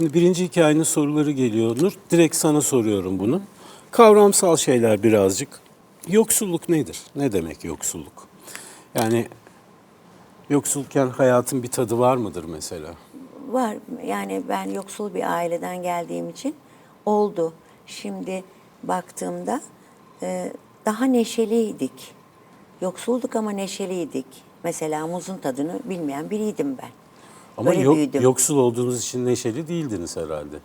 Şimdi birinci hikayenin soruları geliyor Nur. Direkt sana soruyorum bunu. Kavramsal şeyler birazcık. Yoksulluk nedir? Ne demek yoksulluk? Yani yoksulken hayatın bir tadı var mıdır mesela? Var yani ben yoksul bir aileden geldiğim için oldu. Şimdi baktığımda e, daha neşeliydik. Yoksulduk ama neşeliydik. Mesela muzun tadını bilmeyen biriydim ben. Ama Öyle yok- büyüdüm. yoksul olduğunuz için neşeli değildiniz herhalde.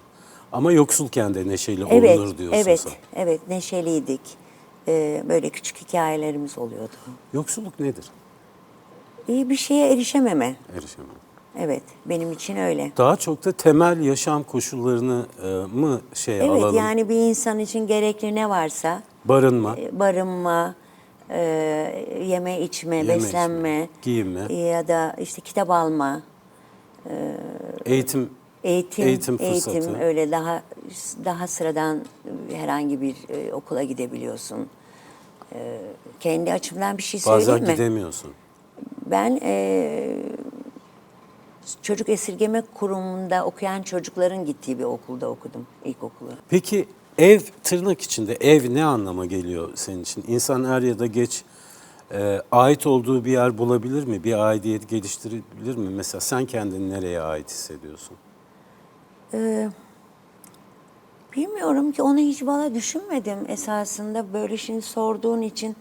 Ama yoksulken de neşeli Evet, olunur diyorsun evet, sen. evet neşeliydik. E, böyle küçük hikayelerimiz oluyordu. Yoksulluk nedir? İyi bir şeye erişememe. Erişemem. Evet, benim için öyle. Daha çok da temel yaşam koşullarını e, mı şey Evet, alalım? yani bir insan için gerekli ne varsa Barınma, e, barınma, e, yeme içme, Yeme, beslenme, içme, giyinme. ya da işte kitap alma, eğitim, eğitim, Eğitim fırsatı. öyle daha daha sıradan herhangi bir e, okula gidebiliyorsun. E, kendi açımdan bir şey bazen söyleyeyim mi? gidemiyorsun. Ben e, çocuk esirgeme kurumunda okuyan çocukların gittiği bir okulda okudum ilkokulu. Peki ev tırnak içinde ev ne anlama geliyor senin için? İnsan er ya da geç e, ait olduğu bir yer bulabilir mi? Bir aidiyet geliştirebilir mi? Mesela sen kendini nereye ait hissediyorsun? Bilmiyorum ki onu hiç valla düşünmedim esasında böyle şimdi sorduğun için.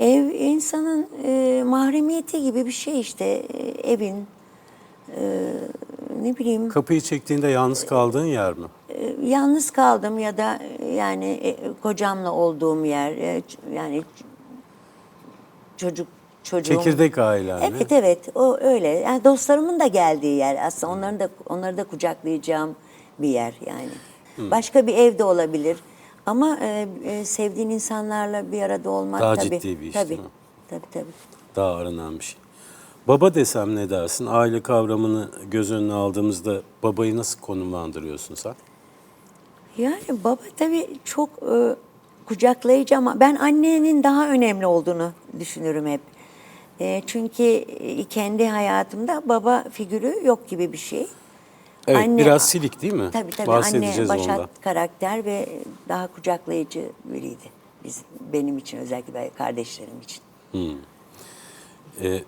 Ev insanın e, mahremiyeti gibi bir şey işte e, evin e, ne bileyim Kapıyı çektiğinde yalnız kaldığın yer mi? e, yalnız kaldım ya da e, yani e, kocamla olduğum yer e, yani çocuk çocuğum. Çekirdek ailen? Evet evet o öyle. Yani dostlarımın da geldiği yer aslında onların da onları da kucaklayacağım bir yer yani. Başka bir ev de olabilir. Ama e, e, sevdiğin insanlarla bir arada olmak Daha tabii. ciddi bir iş tabii, değil mi? Tabii tabii. Daha aranan bir şey. Baba desem ne dersin? Aile kavramını göz önüne aldığımızda babayı nasıl konumlandırıyorsun sen? Yani baba tabii çok e, kucaklayıcı ama ben annenin daha önemli olduğunu düşünürüm hep. E, çünkü e, kendi hayatımda baba figürü yok gibi bir şey. Evet, Anne- biraz silik değil mi? Tabii tabii anne başat ondan. karakter ve daha kucaklayıcı biriydi. Biz, benim için özellikle kardeşlerim için. Ee,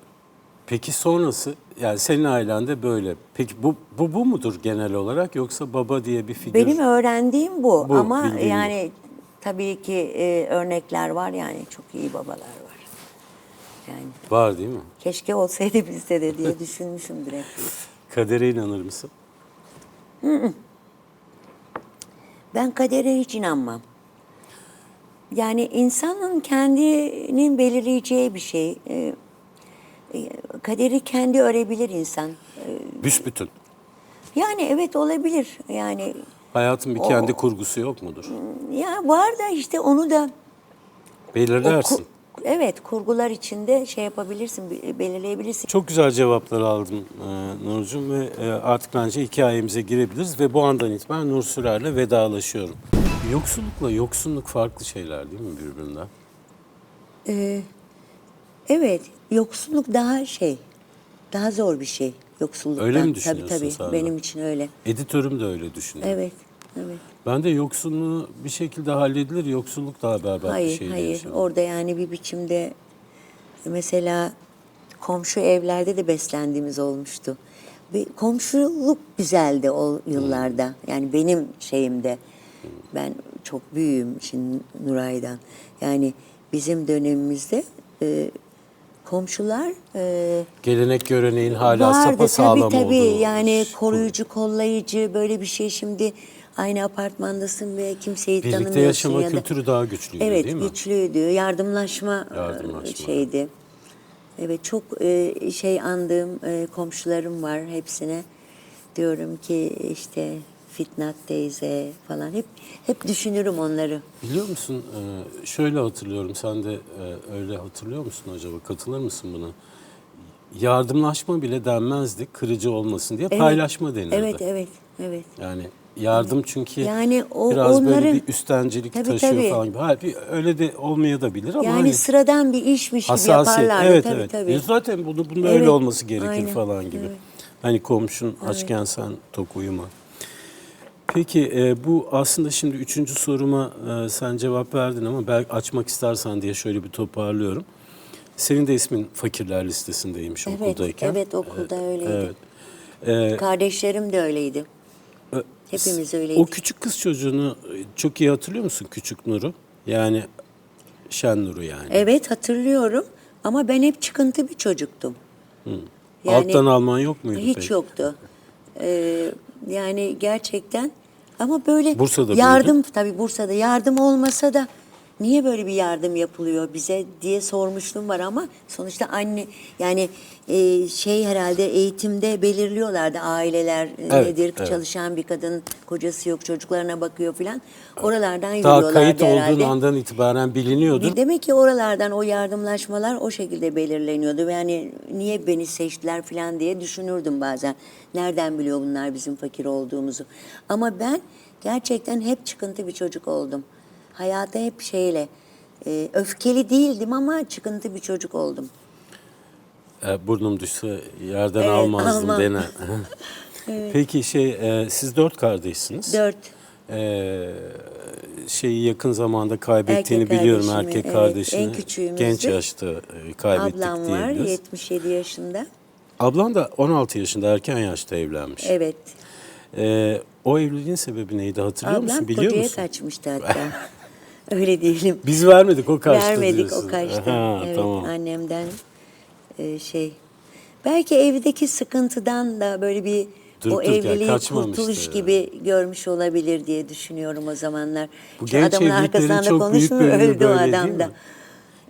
peki sonrası, yani senin ailende böyle. Peki bu, bu, bu mudur genel olarak yoksa baba diye bir figür? Benim öğrendiğim bu, Bu, ama bildiğin bu. yani tabii ki e, örnekler var yani çok iyi babalar var. Yani Var değil mi? keşke olsaydı bizde de diye düşünmüşümdür hep. Kadere inanır mısın? Ben kadere hiç inanmam. Yani insanın kendinin belirleyeceği bir şey. E, e, kaderi kendi örebilir insan. E, Büsbütün. Yani evet olabilir. Yani Hayatın bir kendi kurgusu yok mudur? ya var da işte onu da o Belirlersin. ku- evet kurgular içinde şey yapabilirsin, be- belirleyebilirsin. Çok güzel cevaplar aldım e, Nurcuğum ve e, artık bence hikayemize girebiliriz ve bu andan itibaren Nur Sürer'le vedalaşıyorum. Yoksullukla yoksunluk farklı şeyler değil mi birbirinden? Ee, evet, yoksulluk daha şey, daha zor bir şey yoksulluktan. Öyle mi Tabii düşünüyorsun tabii, sen de? benim için öyle. Editörüm de öyle düşünüyor. Evet, evet. Ben de yoksunluğu bir şekilde halledilir, yoksulluk daha berbat bir Hayır, şey diye hayır. düşünüyorum. Orada yani bir biçimde mesela komşu evlerde de beslendiğimiz olmuştu. Bir komşuluk güzeldi o yıllarda. Yani benim şeyimde. Ben çok büyüğüm şimdi Nuray'dan. Yani bizim dönemimizde e, komşular e, Gelenek göreneğin hala vardı sapasağlam tabii tabii. olduğu. Yani koruyucu, kollayıcı böyle bir şey şimdi aynı apartmandasın ve kimseyi Birlikte tanımıyorsun. yaşama ya da- kültürü daha güçlüydü Evet değil mi? güçlüydü. Yardımlaşma, e, Yardımlaşma. şeydi. Evet çok e, şey andığım e, komşularım var hepsine. Diyorum ki işte Fitnat teyze falan hep hep düşünürüm onları. Biliyor musun e, şöyle hatırlıyorum sen de e, öyle hatırlıyor musun acaba katılır mısın buna? Yardımlaşma bile denmezdi kırıcı olmasın diye Evet. paylaşma denirdi. Evet evet evet. Yani yardım çünkü Yani o- biraz böyle onların- bir üstencilik Tabii, taşıyor tabii. falan gibi. Bir, öyle de olmaya da bilir ama Yani hani sıradan bir işmiş gibi hassasiyet. yaparlardı Evet tabii evet. tabii. E zaten bunu bunun Evet, öyle olması gerekir aynen, falan gibi. evet. Hani komşun açken sen tok uyuma. Peki e, bu aslında şimdi üçüncü soruma e, sen cevap verdin ama belki açmak istersen diye şöyle bir toparlıyorum. Senin de ismin fakirler listesindeymiş Evet, okuldayken. evet okulda öyleydi. Evet. E, Kardeşlerim de öyleydi. Hepimiz o öyleydik. küçük kız çocuğunu e, çok iyi hatırlıyor musun küçük Nur'u? Yani Şen Nur'u yani. Evet hatırlıyorum ama ben hep çıkıntı bir çocuktum. Alttan alman yok muydu Hiç peki? yoktu. Ee, yani gerçekten ama böyle Bursa'da yardım tabii Bursa'da yardım olmasa da niye böyle bir yardım yapılıyor bize diye sormuşluğum var ama sonuçta anne yani e, şey herhalde eğitimde belirliyorlardı aileler e, Evet, nedir evet. çalışan bir kadın kocası yok çocuklarına bakıyor filan oralardan Daha yürüyorlardı kayıt herhalde. olduğun andan itibaren biliniyordur. Demek ki oralardan o yardımlaşmalar o şekilde belirleniyordu. Yani niye beni seçtiler falan diye düşünürdüm bazen. Nereden biliyor bunlar bizim fakir olduğumuzu? Ama ben gerçekten hep çıkıntı bir çocuk oldum. Hayata hep şeyle, e, öfkeli değildim ama çıkıntı bir çocuk oldum. E, burnum düşse yerden Evet, almazdım almam. denen. Peki şey e, siz dört kardeşsiniz. Dört. E, şeyi yakın zamanda kaybettiğini Erkek biliyorum kardeşimi, erkek evet. kardeşini. En küçüğümüzdü. Genç yaşta e, kaybettik Ablam var diyebiliriz. 77 yaşında. Ablan da 16 yaşında erken yaşta evlenmiş. Evet. E, o evliliğin sebebi neydi hatırlıyor Ablam musun? Biliyor kocaya musun? kaçmıştı hatta. Öyle diyelim. Biz vermedik o kaçtı Vermedik diyorsun. o kaçtı. Ha, evet tamam. annemden e, şey. Belki evdeki sıkıntıdan da böyle bir Durup o dururken evliliği kaçmamıştı. kurtuluş gibi görmüş olabilir diye düşünüyorum o zamanlar. Bu Şu genç adamın evliliklerin arkasından da çok büyük bölümü öldü o böyle adam değil da. mi?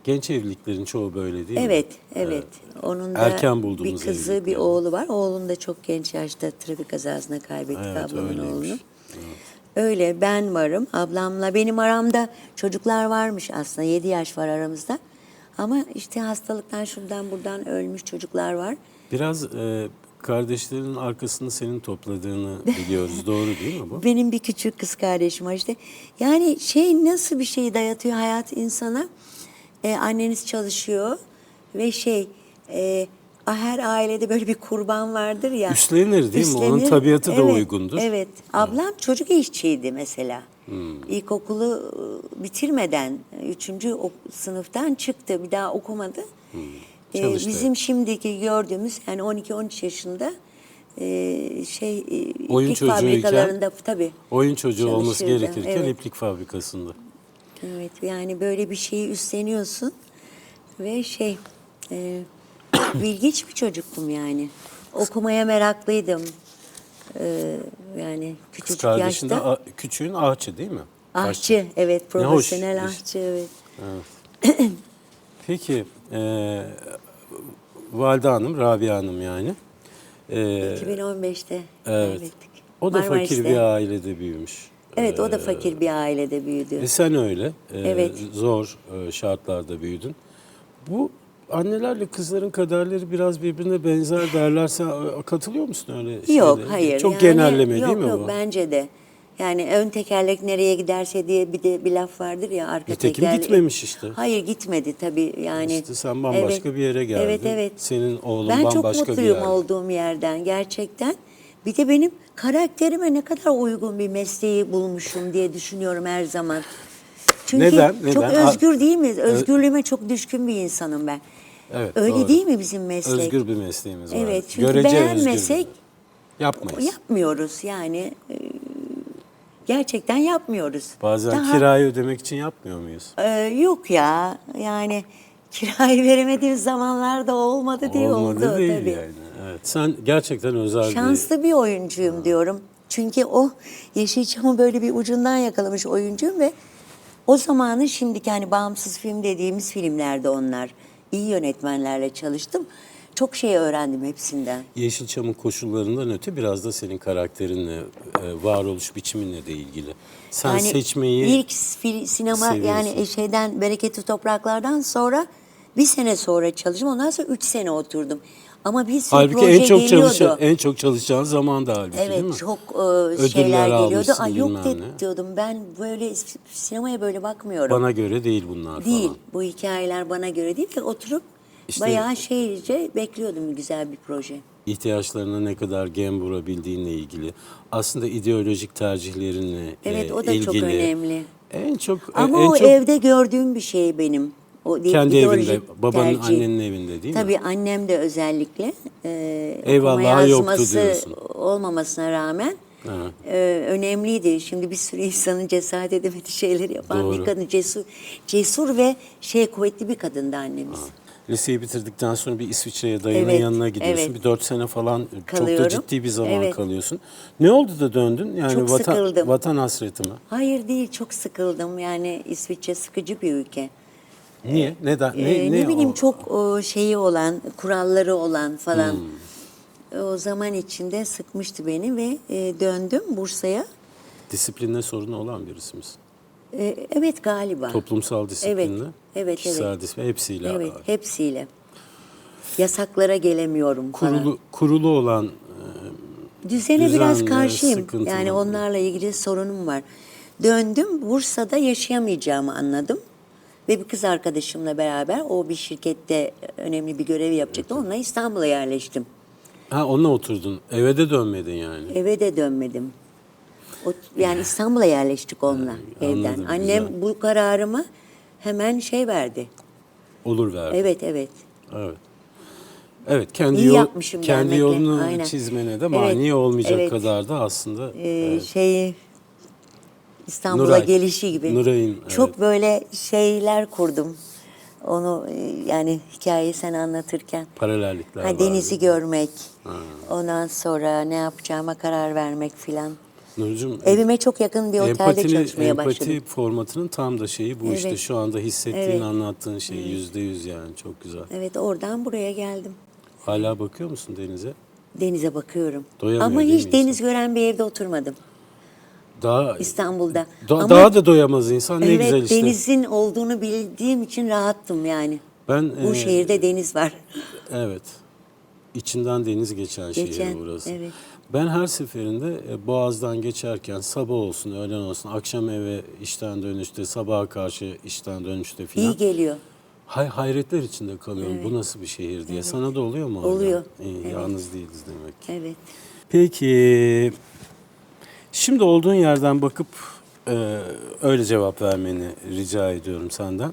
Genç evliliklerin çoğu böyle değil mi? Evet, evet. Onun da Erken bir kızı, bir oğlu var. Oğlunu da çok genç yaşta trafik kazasında kaybettik Evet, ablamın öyleymiş. oğlunu. Öyle ben varım ablamla. Benim aramda çocuklar varmış aslında. 7 yaş var aramızda. Ama işte hastalıktan şuradan buradan ölmüş çocuklar var. Biraz e, kardeşlerin arkasını senin topladığını biliyoruz. Doğru değil mi bu? Benim bir küçük kız kardeşim var işte. Yani şey nasıl bir şey dayatıyor hayat insana? Ee, anneniz çalışıyor ve şey e, her ailede böyle bir kurban vardır ya. Üstlenir değil mi? Onun Üstlenir. tabiatı da Evet, uygundur. Evet. Ablam çocuk işçiydi mesela. Hmm. İlkokulu e, bitirmeden, üçüncü ok- sınıftan çıktı. Bir daha okumadı. Ee, Çalıştı. bizim şimdiki gördüğümüz yani 12-13 yaşında e, şey Oyun iplik fabrikalarında tabii. Oyun çocuğu olması gerekirken evet. iplik fabrikasında. Evet yani böyle bir şeyi üstleniyorsun ve şey e, bilgiç bir çocuktum yani. Okumaya meraklıydım. E, yani Kız küçücük kardeşin de yaşta. a- küçüğün ağaçı değil mi? Ahçı evet Ne hoş profesyonel ahçı evet. Peki e, Valide Hanım, Rabia Hanım yani. E, 2015'te evet. kaybettik. O da fakir Marmaris'te. bir ailede büyümüş. Evet o da fakir bir ailede büyüdü. E sen öyle. e, Evet. Zor e, şartlarda büyüdün. Bu annelerle kızların kaderleri biraz birbirine benzer derler. Sen e, katılıyor musun öyle Yok hayır. Çok yani, genelleme yok, değil mi yok, bu? bence de. Yani ön tekerlek nereye giderse diye bir de bir laf vardır ya arka Nitekim tekerlek. gitmemiş işte. Hayır gitmedi tabii yani. İşte sen bambaşka bir yere geldin. Evet evet. Senin oğlun ben bambaşka çok bir mutluyum yerde. olduğum yerden gerçekten. Bir de benim karakterime ne kadar uygun bir mesleği bulmuşum diye düşünüyorum her zaman. Çünkü Neden? çok Neden? özgür değil mi? Özgürlüğüme çok düşkün bir insanım ben. Evet, Öyle doğru. değil mi bizim meslek? Özgür bir mesleğimiz var. Evet çünkü Görece beğenmesek özgür. Yapmayız. yapmıyoruz yani. e, Gerçekten yapmıyoruz. Bazen Daha- kirayı ödemek için yapmıyor muyuz? Ee, yok ya yani kirayı veremediğimiz zamanlar da olmadı diye Olmadı oldu değil tabii. yani. Evet. Sen gerçekten özel bir... Şanslı bir oyuncuyum diyorum. Çünkü o Yeşilçam'ı böyle bir ucundan yakalamış oyuncuyum ve o zamanı şimdiki hani bağımsız film dediğimiz filmlerde onlar. İyi yönetmenlerle çalıştım. Çok şey öğrendim hepsinden. Yeşilçam'ın koşullarından öte biraz da senin karakterinle, e, varoluş biçiminle de ilgili. Sen yani seçmeyi... ilk sinema seviyorsun. yani şeyden bereketli topraklardan sonra bir sene sonra çalıştım. Ondan sonra üç sene oturdum. Ama bir sürü Halbuki proje en çok geliyordu. çalışan, en çok çalışacağın zaman da halbuki değil mi? Evet çok e, şeyler geliyordu. Ay yok de, ne. diyordum ben böyle sinemaya böyle bakmıyorum. Bana göre değil bunlar değil. falan. Bu hikayeler bana göre değil ve oturup İşte- bayağı şeyce bekliyordum güzel bir proje. ihtiyaçlarına ne kadar gem vurabildiğinle ilgili. Aslında ideolojik tercihlerinle Evet e, o da çok ilgili. önemli. En çok Ama en o çok evde gördüğüm bir şey benim. O di- kendi evinde, babanın tercih. annenin evinde değil mi? Tabii annem de özellikle e, Eyvallah, yoktu diyorsun. olmamasına rağmen Ha. e, önemliydi. Şimdi bir sürü insanın cesaret edemediği şeyleri yapan Doğru. bir kadın. Cesur, cesur ve şey kuvvetli bir kadındı annemiz. Liseyi bitirdikten sonra bir İsviçre'ye dayının Evet, yanına gidiyorsun. evet. Bir dört sene falan çok da Kalıyorum. ciddi bir zaman Evet. kalıyorsun. Ne oldu da döndün? Yani Çok vatan, sıkıldım. vatan hasreti mi? Hayır değil çok sıkıldım. Yani İsviçre sıkıcı bir ülke. Niye? Neden? Ne, Ee, ne, ne bileyim o- çok o, şeyi olan, kuralları olan falan. Hmm. O zaman içinde sıkmıştı beni ve e, döndüm Bursa'ya. disiplinle sorunu olan birisi misin? E, evet galiba. Toplumsal disiplinle, evet, kişisel evet. disiplin hepsiyle. Evet, hepsiyle. Yasaklara gelemiyorum falan. Kurulu, kurulu olan Düzene Düzen biraz karşıyım. Yani onlarla ilgili sorunum var. Döndüm, Bursa'da yaşayamayacağımı anladım. Ve bir kız arkadaşımla beraber o bir şirkette önemli bir görev yapacaktı. Onunla İstanbul'a yerleştim. ha onunla oturdun. Eve de dönmedin yani. Eve de dönmedim. O, yani İstanbul'a yerleştik onunla evden. anladım, Annem güzel. bu kararımı hemen şey verdi. Olur verdi. Evet evet. Evet. Evet, kendi İyi yol, yapmışım kendi gelmekle, yolunu aynen. çizmene de Evet, mani olmayacak evet. kadar da aslında Ee, şeyi İstanbul'a Nuray. gelişi gibi. Nuray'ın, Çok evet. böyle şeyler kurdum. Onu e, yani hikayeyi sen anlatırken. paralellikler Ha, denizi görmek. Ondan sonra ne yapacağıma karar vermek filan. Nurcuğum, Evime çok yakın bir otelde empatini- çalışmaya empati başladım. formatının tam da şeyi bu işte Evet. şu anda hissettiğin, Evet. anlattığın şey yüzde yüz yani çok güzel. Evet oradan buraya geldim. Hala bakıyor musun denize? Denize bakıyorum. Doyamıyor Ama hiç deniz gören bir evde oturmadım Daha İstanbul'da. da- Ama daha da doyamaz insan ne evet, güzel işte. denizin olduğunu bildiğim için rahattım yani. Ben Bu e, şehirde deniz var. Evet. İçinden deniz geçen, Geçen, şehir burası. evet. Ben her seferinde e, Boğaz'dan geçerken sabah olsun, öğlen olsun, akşam eve işten dönüşte, sabaha karşı işten dönüşte filan. İyi geliyor. Hay hayretler içinde kalıyorum. Bu nasıl bir şehir diye. Sana da oluyor mu? Oluyor. İyi, Evet. Yalnız değiliz demek. Evet. Peki. Şimdi olduğun yerden bakıp e, öyle cevap vermeni rica ediyorum senden.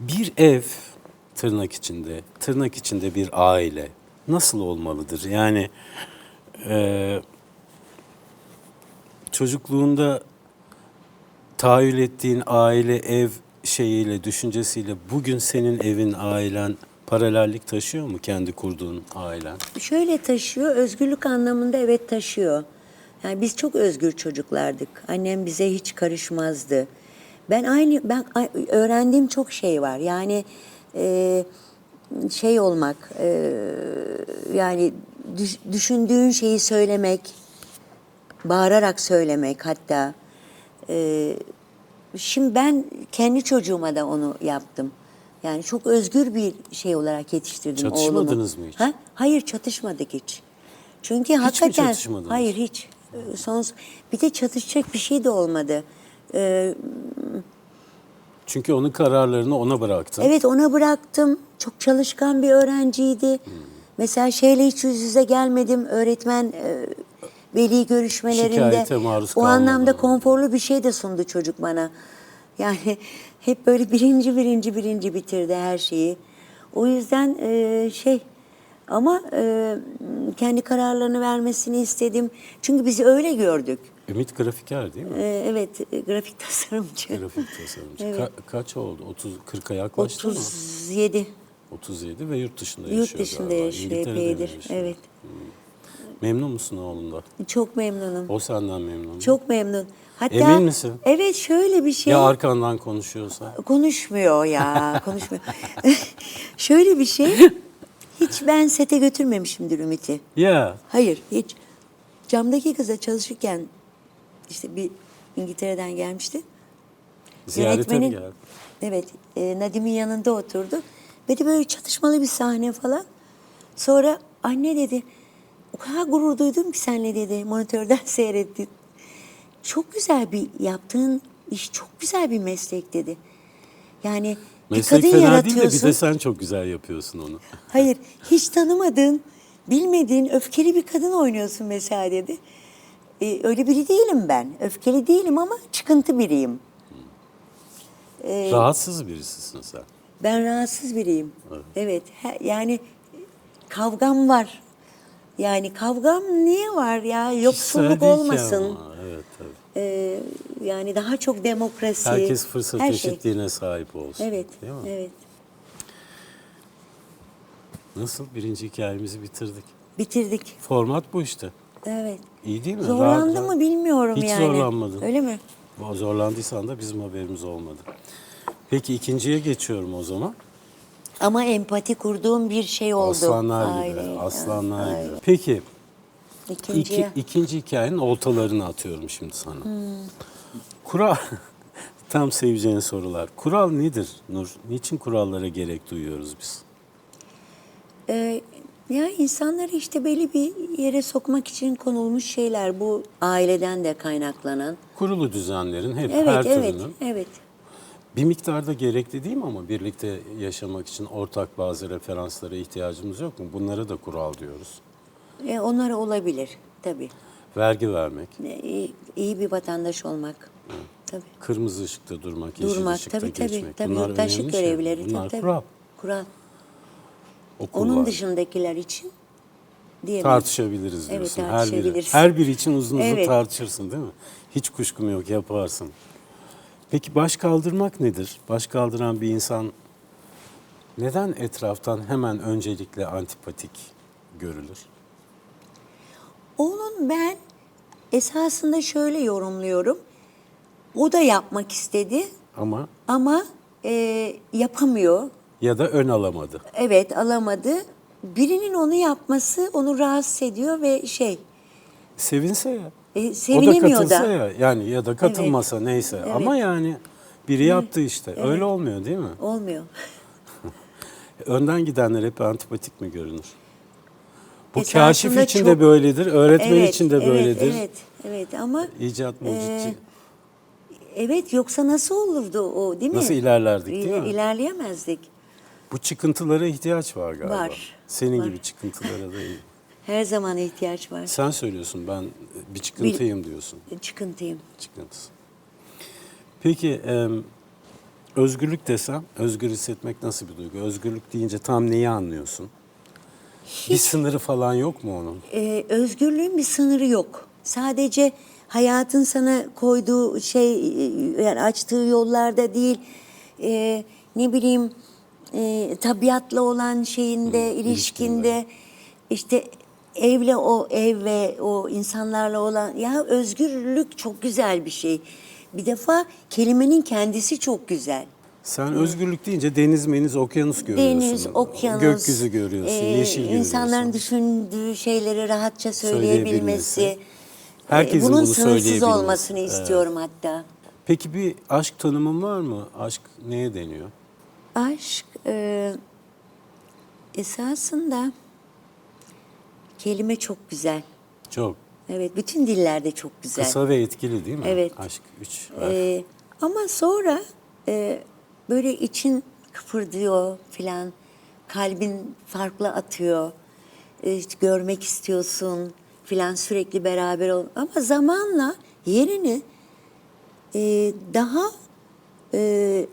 Bir ev tırnak içinde, tırnak içinde bir aile nasıl olmalıdır? Yani e, çocukluğunda tahayyül ettiğin aile, ev şeyiyle, düşüncesiyle bugün senin evin, ailen paralellik taşıyor mu kendi kurduğun ailen? Şöyle taşıyor, özgürlük anlamında evet taşıyor. Yani biz çok özgür çocuklardık. Annem bize hiç karışmazdı. Ben aynı ben öğrendiğim çok şey var. Yani e, şey olmak, e, yani düş- düşündüğün şeyi söylemek, bağırarak söylemek hatta. E, şimdi ben kendi çocuğuma da onu yaptım. Yani çok özgür bir şey olarak yetiştirdim oğlumu. Çatışmadınız mı hiç? Ha? Hayır çatışmadık hiç. Çünkü hakikaten çatışmadınız? hayır hiç. Ee, Son bir de çatışacak bir şey de olmadı. Ee, Çünkü onun kararlarını ona bıraktın. evet ona bıraktım. Çok çalışkan bir öğrenciydi. Mesela şeyle hiç yüz yüze gelmedim. Öğretmen e, veli görüşmelerinde. Şikayete maruz o kalmadı. anlamda konforlu bir şey de sundu çocuk bana. Yani hep böyle birinci birinci birinci bitirdi her şeyi. O yüzden e, şey ama e, kendi kararlarını vermesini istedim. Çünkü bizi öyle gördük. Ümit grafiker değil mi? E, evet e, grafik tasarımcı. Grafik tasarımcı. Evet. Ka- kaç oldu? 30 40'a yaklaştı mı? 37 37 ve yurt dışında yurt yaşıyor dışında galiba. yaşıyor İngiltere'de yaşıyor? Evet. Memnun musun oğlundan? Çok memnunum. O senden memnun mu? Çok memnun. Hatta Emin misin? Evet şöyle bir şey. Ya arkandan konuşuyorsa? Konuşmuyor ya, konuşmuyor. şöyle bir şey. Hiç ben sete götürmemişimdir Ümit'i. Ya. Hayır, hiç. Camdaki kıza çalışırken işte bir İngiltere'den gelmişti. Ziyarete mi geldi? Evet, e, Nadim'in yanında oturdu. Ve de böyle çatışmalı bir sahne falan. Sonra anne dedi, o kadar gurur duydum ki senle dedi, monitörden seyrettim. Çok güzel bir yaptığın iş, çok güzel bir meslek dedi. Yani Meslek kadın fena değil de yaratıyorsun. bir de sen çok güzel yapıyorsun onu. Hayır, hiç tanımadığın bilmediğin öfkeli bir kadın oynuyorsun mesela dedi. E, öyle biri değilim ben. Öfkeli değilim ama çıkıntı biriyim. Rahatsız birisisin sen. Ben rahatsız biriyim. Evet. he- yani kavgam var. Yani kavgam niye var ya? Yoksulluk Kişisel değil ki olmasın. ama. Evet tabii. Ee, yani daha çok demokrasi. Herkes fırsat her şey. eşitliğine sahip olsun. Evet. Değil mi? Evet. Nasıl? Birinci hikayemizi bitirdik. Bitirdik. Format bu işte. Evet. İyi değil mi? Zorlandı Rahat- mı bilmiyorum Hiç yani. zorlanmadın. Öyle mi? Zorlandıysan da bizim haberimiz olmadı. Peki ikinciye geçiyorum o zaman. Ama empati kurduğum bir şey oldu. Aslanlar gibi. Aslanlar gibi. Peki İkinciye. iki, ikinci hikayenin oltalarını atıyorum şimdi sana. Hmm. Kural, tam seveceğin sorular. Kural nedir Nur? Niçin kurallara gerek duyuyoruz biz? Ee, ya insanları işte belli bir yere sokmak için konulmuş şeyler. Bu aileden de kaynaklanan. Kurulu düzenlerin hep Evet, her evet, türünün evet. bir miktarda gerekli değil mi ama birlikte yaşamak için ortak bazı referanslara ihtiyacımız yok mu? Bunlara da kural diyoruz. E, onlar olabilir tabii. Vergi vermek, E, iyi, iyi bir vatandaş olmak. Tabii. kırmızı ışıkta durmak, yeşil Durmak ışıkta tabii tabii. geçmek. tabii. Bunlar Yurttaşlık şeyler. görevleri Bunlar tabii, tabii. kural. Kural. Okullar. Onun dışındakiler için diyelim. Tartışabiliriz Evet, diyorsun. her biri. Her biri için uzun uzun Evet. tartışırsın değil mi? Hiç kuşkum yok yaparsın. Peki baş kaldırmak nedir? Baş kaldıran bir insan neden etraftan hemen öncelikle antipatik görülür? Onun ben esasında şöyle yorumluyorum. O da yapmak istedi Ama ama e, yapamıyor. ya da ön alamadı. Evet alamadı. Birinin onu yapması onu rahatsız ediyor ve şey Sevinse ya. e, o da sevinemiyor katılsa da. ya. Yani ya da katılmasa neyse. Ama yani biri yaptı işte. Öyle olmuyor değil mi? Olmuyor. Önden gidenler hep antipatik mi görünür? Bu kaşif için de çok- böyledir, öğretmen evet, için de evet, böyledir. Evet, evet ama İcat mucitçi. Ee, evet yoksa nasıl olurdu o değil mi? Nasıl ilerlerdik değil mi? İlerleyemezdik. Bu çıkıntılara ihtiyaç var galiba. Var, Senin var. gibi çıkıntılara da. Her zaman ihtiyaç var. Sen söylüyorsun ben bir çıkıntıyım diyorsun. Çıkıntıyım. Çıkıntısı. Peki em, özgürlük desem, özgür hissetmek nasıl bir duygu? Özgürlük deyince tam neyi anlıyorsun? Bir sınırı falan yok mu onun? Ee, özgürlüğün bir sınırı yok. Sadece hayatın sana koyduğu şey, e, yani açtığı yollarda değil, e, ne bileyim e, tabiatla olan şeyinde, ilişkinde, işte evle o ev ve o insanlarla olan, ya özgürlük çok güzel bir şey. Bir defa kelimenin kendisi çok güzel. Sen özgürlük deyince deniz, meniz, okyanus görüyorsun. Deniz, okyanus, Gökyüzü görüyorsun, e, yeşil görüyorsun. İnsanların düşündüğü şeyleri rahatça Söyleyebilmesi. Herkesin e, bunun bunu sınırsız olmasını Evet. istiyorum hatta. Peki bir aşk tanımın var mı? Aşk neye deniyor? Aşk e, esasında kelime çok güzel. Çok. Evet, bütün dillerde çok güzel. Kısa ve etkili değil mi? Evet. Aşk üç. E, ama sonra e, böyle için kıpırdıyor filan, kalbin farklı atıyor, e, görmek istiyorsun filan sürekli beraber ol. Ama zamanla yerini e, daha e,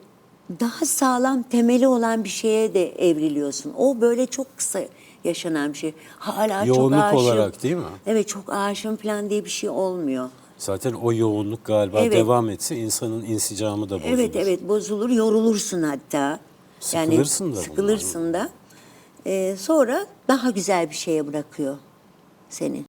daha sağlam temeli olan bir şeye de evriliyorsun. O böyle çok kısa yaşanan bir şey. Hala Yoğunluk çok aşığım. olarak değil mi? Evet çok aşığım falan diye bir şey olmuyor. Zaten o yoğunluk galiba Evet. devam etse insanın insicamı da bozulur. Evet evet bozulur, yorulursun hatta. Sıkılırsın da bundan. Sıkılırsın da. Ee, sonra daha güzel bir şeye bırakıyor seni.